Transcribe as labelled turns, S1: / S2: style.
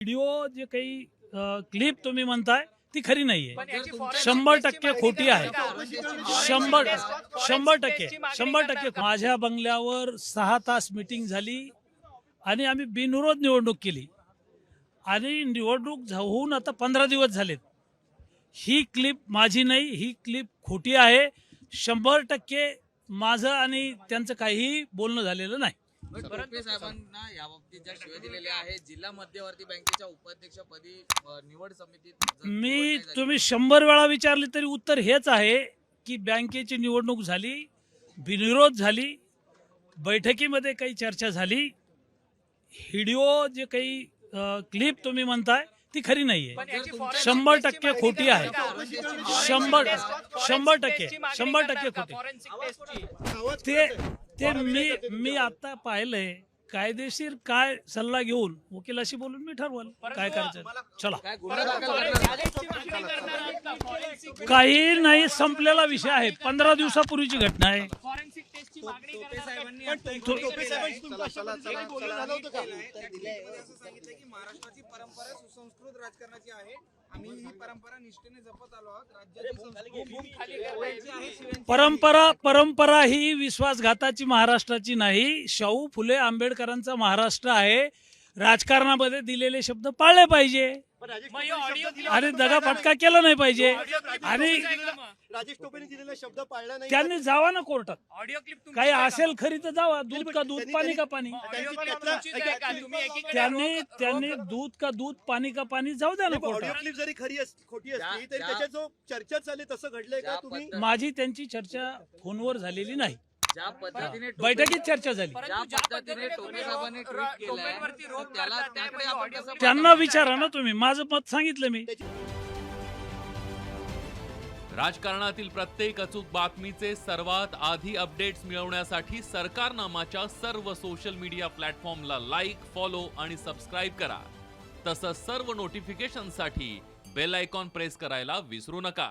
S1: Video जे काही clip तुम्ही म्हणताय ती खरी नाहीये. शंभर टक्के खोटी आहे. शंभर शंभर टक्के शंभर टक्के
S2: का?
S1: माझ्या बंगल्यावर सहा तास मिटिंग झाली आणि आम्ही बिनविरोध निवडणूक केली. आणि निवडणूक होऊन आता पंधरा दिवस झालेत. ही क्लिप माझी नाही ही क्लिप खोटी आहे. शंभर टक्के माझं आणि त्यांचं काहीही बोलणं झालेलं नाही.
S3: साहेबांना याबाबतीत ज्या शिव्या दिलेल्या आहेत जिल्हा मध्यवर्ती बँकेच्या उपाध्यक्षपदी अ, निवड समितीत
S1: मी तुम्ही शंभर वेळा विचारले तरी उत्तर हेच आहे की बँकेची निवडणूक झाली बिनविरोध झाली बैठकीमध्ये काही चर्चा झाली व्हिडिओ जे काही क्लिप तुम्ही म्हणताय ती खरी नाहीये शंभर टक्के खोटी आहे. शंभर- शंभर टक्के, शंभर टक्के? खोटी. ते ते मी मी आता पाहिलंय कायदेशीर काय सल्ला घेऊन वकिलाशी बोलून मी ठरवल. काय करायचं? चला. काही नाही संपलेला विषय आहे. पंधरा दिवसापूर्वीची घटना आहे.
S4: सांगितलं की महाराष्ट्राची परंपरा सुसंस्कृत राजकारणाची आहे आम्ही ही परंपरा निष्ठेने जपत आलो आहोत.
S1: परंपरा परंपरा ही विश्वासघाताची महाराष्ट्राची नाही. शाहू फुले आंबेडकरांचा महाराष्ट्र आहे. राजकारणामध्ये दिलेले शब्द पाळले पाहिजे.
S2: Clip
S1: आणि दगाफटका केला नाही पाहिजे. आणि?
S5: राजेश टोपेने दिलेला शब्द पाळला नाही.
S1: त्यांनी जावा ना कोर्टात.
S2: Clip तुमचं
S1: काही असेल? खरी तर जावा दूध का दूध पाणी का पाणी? त्यांनी त्यांनी दूध का दूध पाणी का पाणी जाऊ द्या ना
S5: ऑडिओ क्लिप जरी खरी खोटी असली तरी त्याच्यात जो चर्चा चालली तसं घडलंय का तुम्ही?
S1: माझी त्यांची चर्चा फोनवर झालेली नाही.
S3: ज्या पद्धतीने
S1: बैठकीत चर्चा झाली.
S3: ज्या पद्धतीने टोपे साहेबांनी ट्विट केलंय, त्याला त्याकडे आपण कसं
S1: त्यांना. विचारा ना तुम्ही. माझं मत सांगितलं मी.
S6: राजकारणातील प्रत्येक अचूक बातमीचे सर्वात आधी अपडेट्स मिळवण्यासाठी सरकारनामाच्या सर्व सोशल मीडिया प्लॅटफॉर्मला लाईक फॉलो आणि सबस्क्राईब करा. तसंच सर्व नोटिफिकेशनसाठी बेल आयकॉन प्रेस करायला विसरू नका.